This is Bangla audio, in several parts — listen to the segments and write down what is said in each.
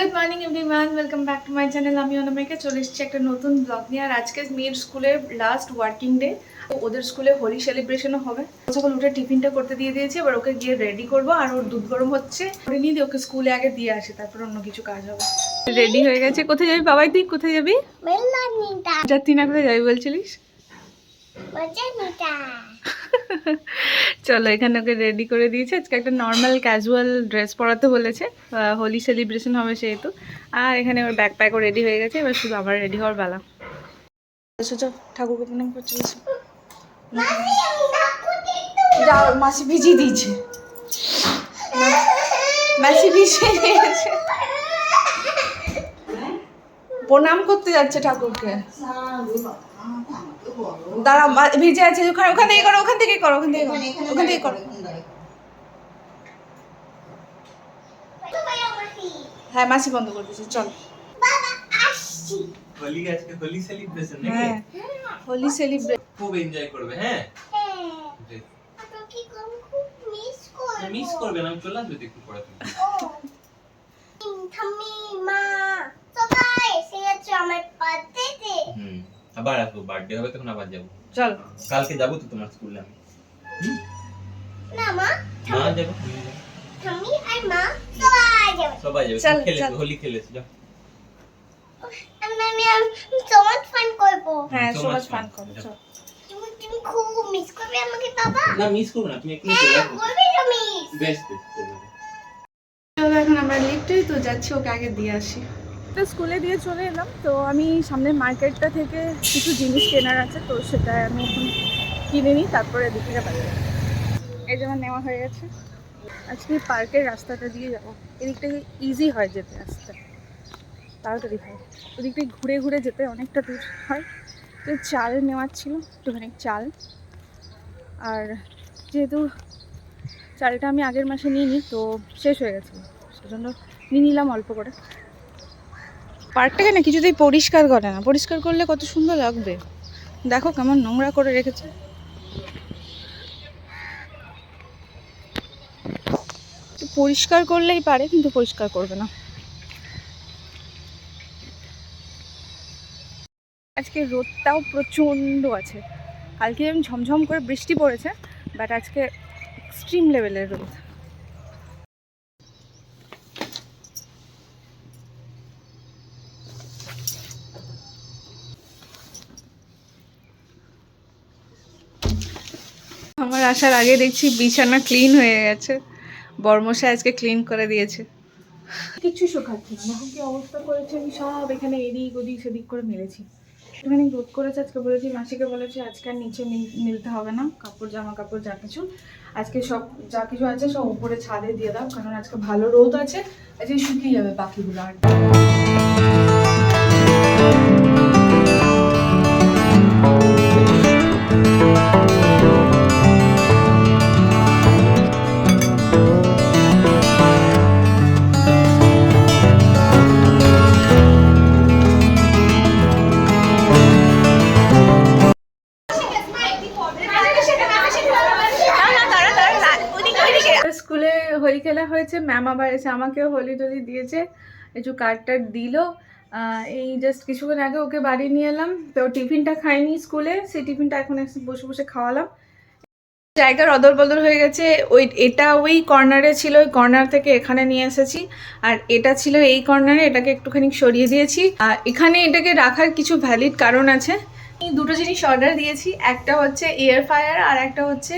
Good morning everyone welcome back to my channel আমি অনামিকা চলে এসেছি একটা নতুন ব্লগ নিয়ে। আর আজকে মেয়ের স্কুলের লাস্ট ওয়ার্কিং ডে ওদের স্কুলে হোলি সেলিব্রেশনও হবে। সকাল উঠে টিফিনটা করতে দিয়ে দিয়েছি। এবার ওকে গিয়ে রেডি করব। আর ওর দুধ গরম হচ্ছে। করে নিয়ে দিয়ে ওকে স্কুলে আগে দিয়ে আসে। তারপর অন্য কিছু কাজ হবে। রেডি হয়ে গেছে। কোথায় যাবি? বাবাই তুই কোথায় যাবি? যাত্রী না কোথায় যাবি বলছিলিস? চলো এখানে ওকে রেডি করে দিয়েছে। আজকে একটা নর্মাল ক্যাজুয়াল ড্রেস পরাতে বলেছে। হোলি সেলিব্রেশন হবে সেহেতু। আর এখানে ওর ব্যাগ প্যাকও রেডি হয়ে গেছে। এবার শুধু আবার রেডি হওয়ার বেলা ঠাকুরকে প্রণাম যাও মাসি ভিজিয়ে দিয়েছে। মাসি ভিজিয়ে দিয়েছে। প্রণাম করতে যাচ্ছে ঠাকুরকে। দাঁড়া মা- ভিজে আছে ওখানে ওখান থেকে করো ওখান থেকে করো ওখান থেকে করো ওখান থেকে করো। হ্যাঁ মাসি বন্ধ করে দিয়েছে চল। বাবা আসছি। হোলি আজকে হোলি সেলিব্রেশন হ্যাঁ হোলি সেলিব্রেট খুব এনজয় করবে হ্যাঁ? হ্যাঁ। মিস করবে? না আমি চলে আসবে একটু পরে তুমি থামি মা সবাই এসে গেছে আমার বার্থডেতে হুম আবার আসব বার্থডে হবে তখন আবার যাব। চল। কালকে যাব তো তোমার স্কুলে আমি। না মা। মা যাবে? তুমি যাবে। থামি আর মা সবাই যাবে। সবাই যাবে। চল, চল। হোলি যাও। আমি আমি আমি সমাজ ফান করব। হ্যাঁ সমাজ much ফান fun. করো চল। তুমি তুমি খুব মিস করবে আমাকে বাবা। না মিস করব না তুমি এক্ষুনি হ্যাঁ করবে। করব এখন আমরা লিফটে তো যাচ্ছি ওকে আগে দিয়ে আসি। তো স্কুলে দিয়ে চলে এলাম। তো আমি সামনের মার্কেটটা থেকে কিছু জিনিস কেনার আছে, তো সেটা আমি এখন কিনে নিই, তারপরে দিকে পাবো এই যেমন নেওয়া হয়ে গেছে। আজকে পার্কের রাস্তাটা দিয়ে যাব। এদিক থেকে ইজি হয় যেতে আসতে তাড়াতাড়ি হয়। ওদিক থেকে ঘুরে ঘুরে যেতে অনেকটা দূর হয়। তো চাল নেওয়ার ছিল, একটুখানি চাল। আর যেহেতু চালটা আমি আগের মাসে নিয়ে নিই তো শেষ হয়ে গেছে। সেজন্য নিয়ে নিলাম অল্প করে। পার্কটাকে না কিছুতেই পরিষ্কার করে না। পরিষ্কার করলে কত সুন্দর লাগবে। দেখো কেমন নোংরা করে রেখেছে। পরিষ্কার করলেই পারে, কিন্তু পরিষ্কার করবে না। আজকে রোদটাও প্রচণ্ড আছে। কালকে যেমন ঝমঝম করে বৃষ্টি পড়েছে বাট আজকে এক্সট্রিম লেভেলের রোদ আমার আসার আগে দেখছি বিছানা ক্লিন হয়ে গেছে। বর্মশা আজকে ক্লিন করে দিয়েছে। কিছু শোকাচ্ছে না। এখন কি অবস্থা করেছে? আমি সব এখানে এদিক ওদিক সেদিক করে মেলেছি একটুখানি রোদ করেছে, আজকে বলেছি মাসিকে বলেছি, আজকে আর নিচে মিল- মিলতে হবে না। কাপড় জামা কাপড় যা কিছু। আজকে সব, যা কিছু আছে সব উপরে ছাদে দিয়ে দাও। কারণ আজকে ভালো রোদ আছে, আজকে শুকিয়ে যাবে বাকিগুলো আর হোলি খেলা হয়েছে ম্যাম আবার এসে আমাকেও হোলি টোলি দিয়েছে, একটু কার্ড টার্ড দিল এই জাস্ট কিছুক্ষণ আগে ওকে বাড়ি নিয়ে এলাম, তো টিফিনটা খাইনি স্কুলে, সেই টিফিনটা এখন বসে বসে খাওয়ালাম। জায়গার অদল বদল হয়ে গেছে, ওই, এটা ওই কর্নারে ছিল, ওই কর্নার থেকে এখানে নিয়ে এসেছি, আর এটা ছিল এই কর্নারে এটাকে একটুখানি সরিয়ে দিয়েছি। আর এখানে এটাকে রাখার কিছু ভ্যালিড কারণ আছে। দুটো জিনিস অর্ডার দিয়েছি, একটা হচ্ছে এয়ার ফায়ার আর একটা হচ্ছে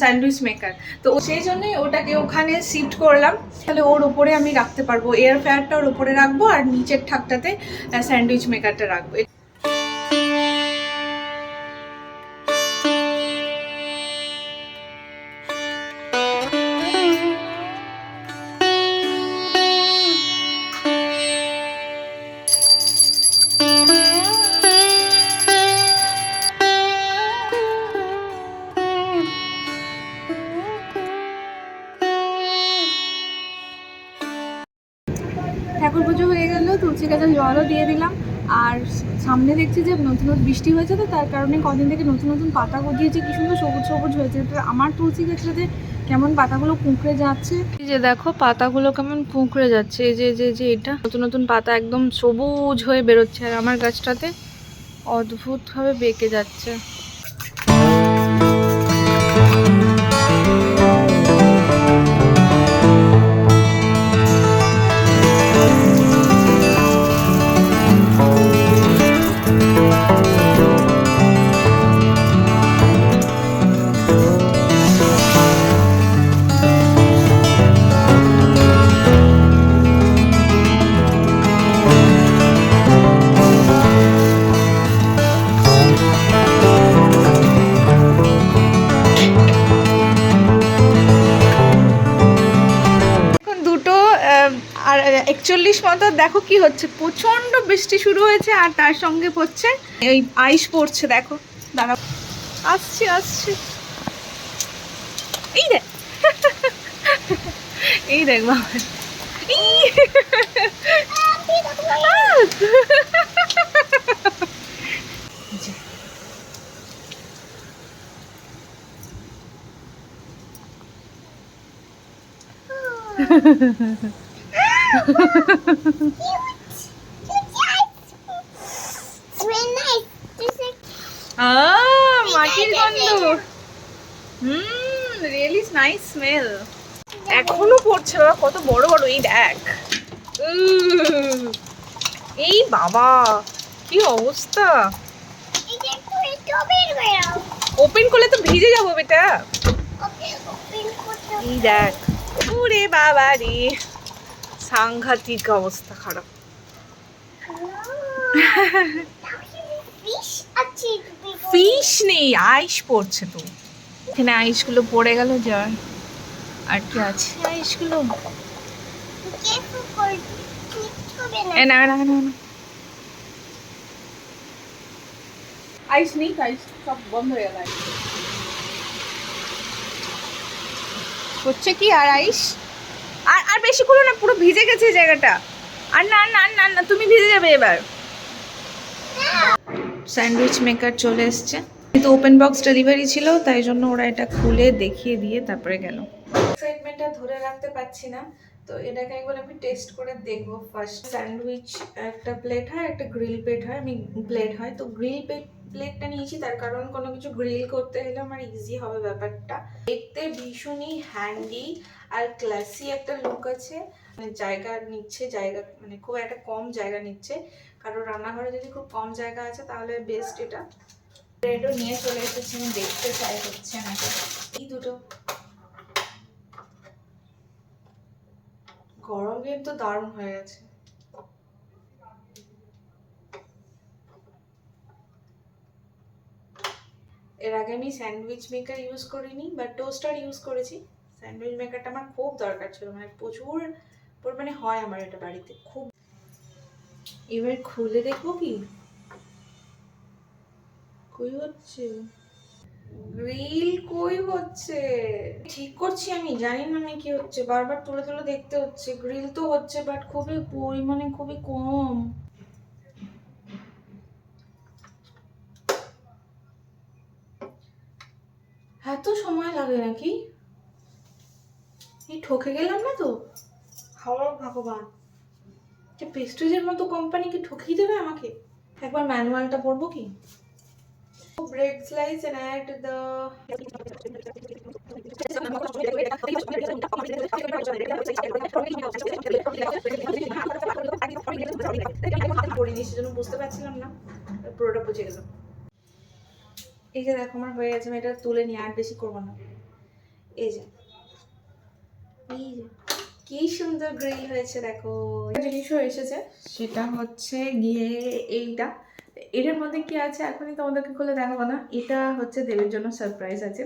স্যান্ডউইচ মেকার তো সেই জন্যই ওটাকে ওখানে শিফট করলাম। তাহলে ওর ওপরে আমি রাখতে পারব এয়ার ফায়ারটা ওর ওপরে রাখব আর নিচের ঠাকটাতে স্যান্ডউইচ মেকারটা রাখব। গেল আছে জলও দিয়ে দিলাম। আর সামনে দেখছি যে নতুন নতুন বৃষ্টি হয়েছে তো, তার কারণে কদিন থেকে নতুন নতুন পাতা গজিয়েছে, কি সুন্দর সবুজ সবুজ হয়েছে। তো আমার তুলসী গাছটাতে কেমন পাতাগুলো কুঁকড়ে যাচ্ছে। এই যে দেখো, পাতাগুলো কেমন কুঁকড়ে যাচ্ছে। এই যে যে যে এটা। নতুন নতুন পাতা একদম সবুজ হয়ে বেরোচ্ছে আর আমার গাছটাতে অদ্ভুতভাবে বেঁকে যাচ্ছে। একচল্লিশ মতো, দেখো কি হচ্ছে প্রচণ্ড বৃষ্টি শুরু হয়েছে আর তার সঙ্গে পড়ছে এই আইস পড়ছে, দেখো দাঁড়া আসছি আসছি এই দেখ এই দেখ বাবা, এই। যে। It's very মাটির গন্ধ হুম রিয়েলি নাইস স্মেল এখনও পড়ছে বাবা কত বড় বড় এই দেখ এই বাবা কি অবস্থা? ওপেন করলে তো ভিজে যাব বেটা। এই দেখ। ওরে বাবা রে সাংঘাতিক অবস্থা খারাপ। ফিশ নেই আইস পড়ছে তো। এখানে আইসগুলো পড়ে গেল যার আর কি আছে? আইসগুলো না। না না না আইস নেই আইস সব বন্ধ হয়ে গেল হচ্ছে কি আর আইস আর বেশি করো না পুরো ভিজে গেছে জায়গাটা। আর না না না না তুমি ভিজে যাবে এবার। স্যান্ডউইচ মেকার চলে এসছে। কিন্তু ওপেন বক্স ডেলিভারি ছিল তাই জন্য ওরা এটা খুলে দেখিয়ে দিয়ে তারপরে গেল। এক্সাইটমেন্টটা ধরে রাখতে পারছি না। তো এটাকে একবার আমি টেস্ট করে দেখব ফার্স্ট স্যান্ডউইচ একটা প্লেট হয়, একটা গ্রিল প্লেট হয়, আমি প্লেট হয়। তো গ্রিল প্লেটটা নিয়েছি, তার কারণ কোনো কিছু গ্রিল করতে হলে আমার ইজি হবে ব্যাপারটা। দেখতে ভীষণই হ্যান্ডি আর ক্লাসি একটা লুক আছে। মানে জায়গা নিচ্ছে, জায়গা মানে খুব একটা কম জায়গা নিচ্ছে। কারণ রান্নাঘরে যদি খুব কম জায়গা আছে, তাহলে বেস্ট এটা। ব্রেডও নিয়ে চলে এসেছি, আমি দেখতে চাই হচ্ছে নাকি এই দুটো। গরম কিন্তু দারুণ হয়ে গেছে। এর আগে আমি স্যান্ডউইচ মেকার ইউজ করিনি বা টোস্টার ইউজ করেছি। স্যান্ডউইচ মেকারটা আমার খুব দরকার ছিল মানে প্রচুর পরিমাণে হয় আমার এটা বাড়িতে, খুব। এবার খুলে দেখব কি? হচ্ছে? গ্রিল কই হচ্ছে? ঠিক করছি আমি, জানি না আমি কি হচ্ছে, বারবার তুলে তুলে দেখতে হচ্ছে। গ্রিল তো হচ্ছে বাট খুবই পরিমাণে খুবই কম। এত সময় লাগে নাকি? এই ঠকে গেলাম না তো? হাওয়া ভগবান। যে পেস্ট্রিজের মতো কোম্পানি কি ঠকিয়ে দেবে আমাকে? একবার ম্যানুয়ালটা পড়ব কি? Bread slice and add the এই যে দেখো, আমার হয়ে গেছে, আমি এটা তুলে নিয়ে আর বেশি করব না। এই যে। এই যে। কি সুন্দর গ্রিল হয়েছে, দেখো। এসেছে। সেটা হচ্ছে গিয়ে এইটা। এটার মধ্যে কি আছে? এখনই তোমাদেরকে খুলে দেখাবো না। এটা হচ্ছে দেবের জন্য সারপ্রাইজ আছে।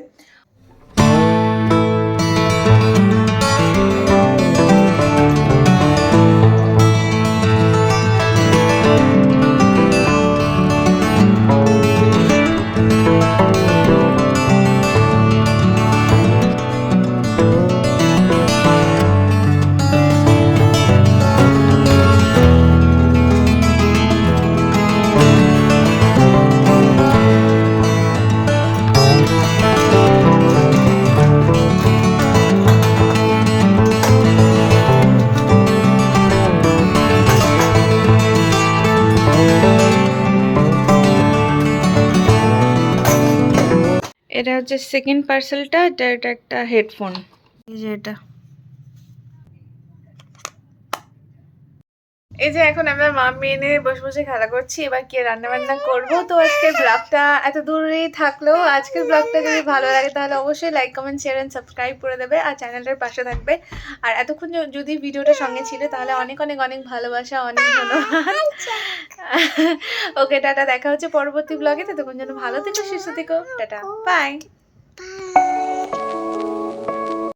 এটা হচ্ছে সেকেন্ড পার্সেলটা এটা এটা একটা হেডফোন এই যে এটা। এই যে এখন আমরা মা নিয়ে বসে বসে খেলা করছি, এবার কি রান্না বান্না করব? তো আজকের ব্লগটা এত দূরেই থাকলেও আজকের ব্লগটা যদি ভালো লাগে তাহলে অবশ্যই like comment share and subscribe করে দেবে আর চ্যানেলটার পাশে থাকবে। আর এতক্ষণ যদি ভিডিওটা সঙ্গে ছিল তাহলে অনেক অনেক অনেক ভালোবাসা, অনেক ধন্যবাদ। ওকে, টাটা, দেখা হচ্ছে পরবর্তী ব্লগে ততক্ষণ যেন ভালো থেকো, সুস্থ থেকো। Tata bye.